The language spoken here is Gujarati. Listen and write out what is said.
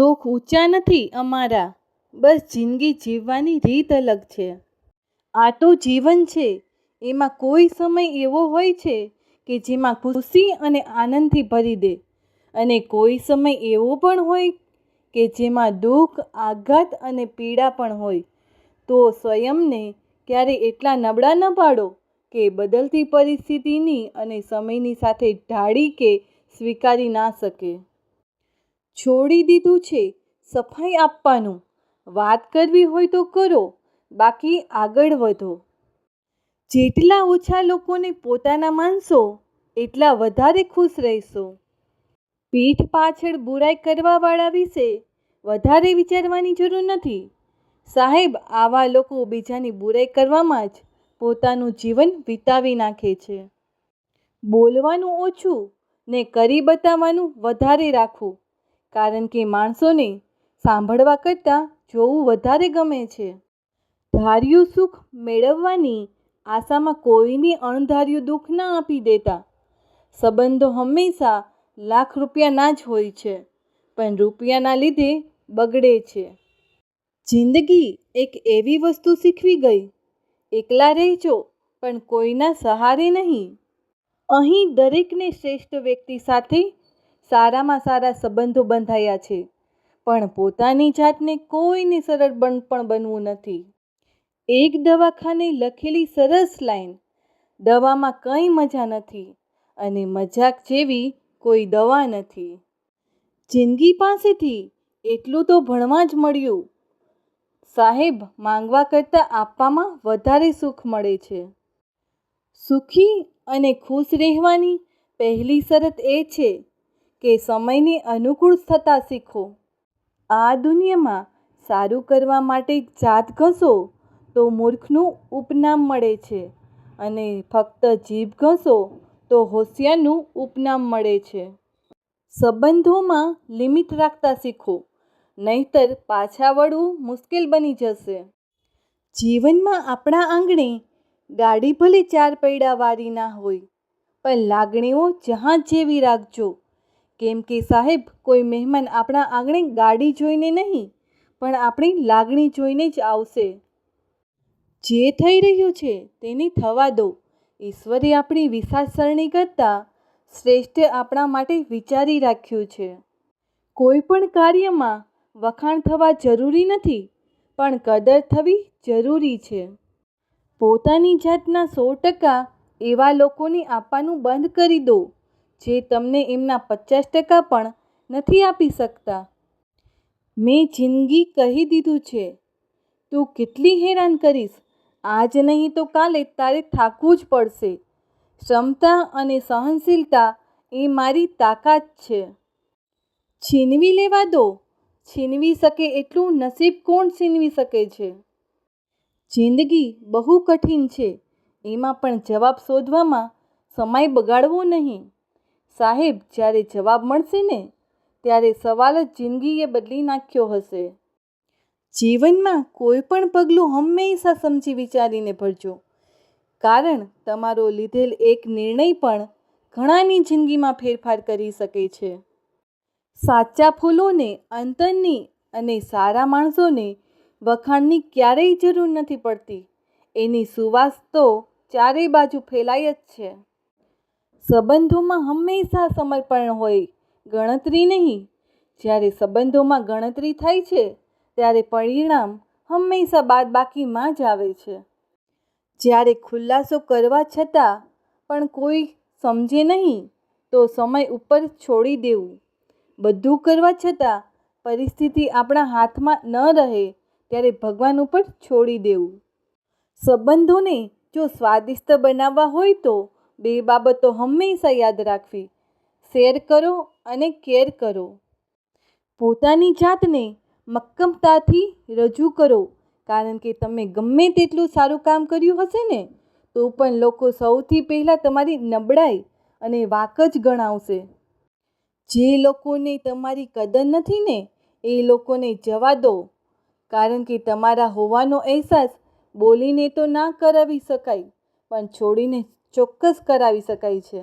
શોખ ઊંચા નથી અમારા, બસ જિંદગી જીવવાની રીત અલગ છે. આ તો જીવન છે, એમાં કોઈ સમય એવો હોય છે કે જેમાં ખુશી અને આનંદથી ભરી દે. અને કોઈ સમય એવો પણ હોય કે જેમાં દુઃખ, આઘાત અને પીડા પણ હોય. તો સ્વયંને ક્યારે એટલા નબળા ન પાડો કે બદલતી પરિસ્થિતિની અને સમયની સાથે ઢાળી કે સ્વીકારી ના શકે. છોડી દીધું છે સફાઈ આપવાનું. વાત કરવી હોય તો કરો, બાકી આગળ વધો. જેટલા ઓછા લોકોને પોતાના માનશો, એટલા વધારે ખુશ રહેશો. પીઠ પાછળ બુરાઈ કરવાવાળા વિશે વધારે વિચારવાની જરૂર નથી. સાહેબ, આવા લોકો બીજાની બુરાઈ કરવામાં જ પોતાનું જીવન વિતાવી નાખે છે. બોલવાનું ઓછું ને કરી બતાવવાનું વધારે રાખવું. કારણ કે માણસોને સાંભળવા કરતાં જોવું વધારે ગમે છે. ધાર્યું સુખ મેળવવાની આશામાં કોઈને અણધાર્યું દુઃખ ના આપી દેતા. સંબંધો હંમેશા લાખ રૂપિયાના જ હોય છે, પણ રૂપિયાના લીધે બગડે છે. જિંદગી એક એવી વસ્તુ શીખવી ગઈ. એકલા રહેજો, પણ કોઈના સહારે નહીં. અહીં દરેકને શ્રેષ્ઠ વ્યક્તિ સાથે સારામાં સારા સંબંધો બંધાયા છે. પણ પોતાની જાતને કોઈને સરળ બન પણ બનવું નથી. એક દવાખાને લખેલી સરસ લાઈન, દવામાં કંઈ મજા નથી અને મજાક જેવી કોઈ દવા નથી. જિંદગી પાસેથી એટલું તો ભણવા જ મળ્યું. સાહેબ, માંગવા કરતાં આપવામાં વધારે સુખ મળે છે. સુખી અને ખુશ રહેવાની પહેલી શરત એ છે કે સમયને અનુકૂળ થતાં શીખો. આ દુનિયામાં સારું કરવા માટે જાત ઘસો તો મૂર્ખનું ઉપનામ મળે છે અને ફક્ત જીભ ઘસો તો હોશિયારનું ઉપનામ મળે છે. સંબંધોમાં લિમિટ રાખતા શીખો, નહીંતર પાછા વળવું મુશ્કેલ બની જશે. જીવનમાં આપણા આંગણે ગાડી ભલે ચાર પૈડાવાળી ના હોય, પણ લાગણીઓ જહાજ જેવી રાખજો. કેમ કે સાહેબ, કોઈ મહેમાન આપણા આંગણે ગાડી જોઈને નહીં, પણ આપણી લાગણી જોઈને જ આવશે. જે થઈ રહ્યું છે તેને થવા દો. ઈશ્વરે આપણી વિશાસરણી કરતાં શ્રેષ્ઠ આપણા માટે વિચારી રાખ્યું છે. કોઈ પણ કાર્યમાં વખાણ થવા જરૂરી નથી, પણ કદર થવી જરૂરી છે. પોતાની જાતના સો ટકા એવા લોકોને આપવાનું બંધ કરી દો. જે તમને એમના પચાસ ટકા પણ નથી આપી શકતા. મેં જિંદગી કહી દીધું છે. તું કેટલી હેરાન કરીશ? આજ નહીં તો કાલે તારે થાકવું જ પડશે. ક્ષમતા અને સહનશીલતા એ મારી તાકાત છે. છીનવી લેવા દો. છીનવી શકે એટલું નસીબ કોણ છીનવી શકે છે? જિંદગી બહુ કઠિન છે. એમાં પણ જવાબ શોધવામાં સમય બગાડવો નહીં. સાહેબ, જ્યારે જવાબ મળશે ને, ત્યારે સવાલ જ જિંદગીએ બદલી નાખ્યો હશે. જીવનમાં કોઈ પણ પગલું હંમેશા સમજી વિચારીને ભરજો. કારણ તમારો લીધેલ એક નિર્ણય પણ ઘણાની જિંદગીમાં ફેરફાર કરી શકે છે. સાચા ફૂલોને, અંતરની અને સારા માણસોને વખાણની ક્યારેય જરૂર નથી પડતી. એની સુવાસ તો ચારે બાજુ ફેલાય જ છે. સંબંધોમાં હંમેશા સમર્પણ હોય, ગણતરી નહીં. જ્યારે સંબંધોમાં ગણતરી થાય છે, ત્યારે પરિણામ હંમેશા બાદબાકીમાં જ આવે છે. જ્યારે ખુલાસો કરવા છતાં પણ કોઈ સમજે નહીં, તો સમય ઉપર છોડી દેવું. બધું કરવા છતાં પરિસ્થિતિ આપણા હાથમાં ન રહે, ત્યારે ભગવાન ઉપર છોડી દેવું. સંબંધોને જો સ્વાદિષ્ટ બનાવવા હોય તો બે બાબતો હંમેશા યાદ રાખવી. શેર કરો અને કેર કરો. પોતાની જાતને મક્કમતાથી રજૂ કરો. કારણ કે તમે ગમે તેટલું સારું કામ કર્યું હશે ને, તો પણ લોકો સૌથી પહેલાં તમારી નબળાઈ અને વાક જ ગણાવશે. જે લોકોને તમારી કદર નથી ને, એ લોકોને જવા દો. કારણ કે તમારા હોવાનો અહેસાસ બોલીને તો ના કરાવી શકાય, પણ છોડીને ચોક્કસ કરાવી શકાય છે.